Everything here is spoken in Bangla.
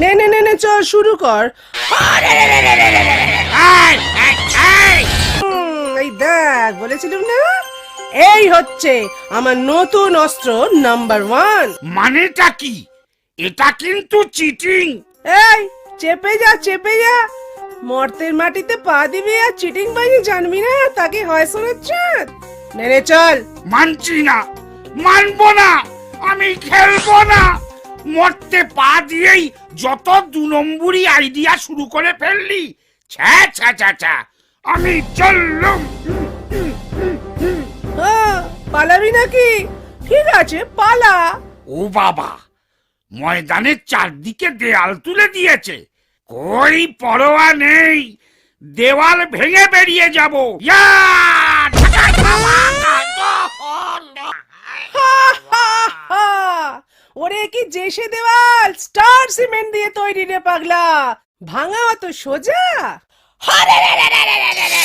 নে নে নে নে চল শুরু কর। এই, দেখ বলেছিলাম না? এই হচ্ছে আমার নতুন অস্ত্র নাম্বার ওয়ান। মানেটা কি? এটা কিন্তু চিটিং। এই চেপে যা চেপে যা। মর্তের মাটিতে পা দিবি আর চিটিং বাজি জানবি না তাকে হয় শোনাচ্ছে নে নে চল। মানছি না মানবো না আমি খেলব না। মরতে পা দিয়েই যত দু নম্বরই আইডিয়া শুরু করে ফেললি ছ্যা ছ্যা ছ্যা ছ্যা আমি চললুম হ্যাঁ, পালাবি নাকি ঠিক আছে পালা ও বাবা ময়দানের চারদিকে দেয়াল তুলে দিয়েছে কই পরোয়া নেই দেওয়াল ভেঙে বেরিয়ে যাব ইয়া! ওরে কি জেসে দেওয়াল? স্টার সিমেন্ট দিয়ে তৈরি রে পাগলা। ভাঙা অত সোজা? হরে রে রে রে রে রে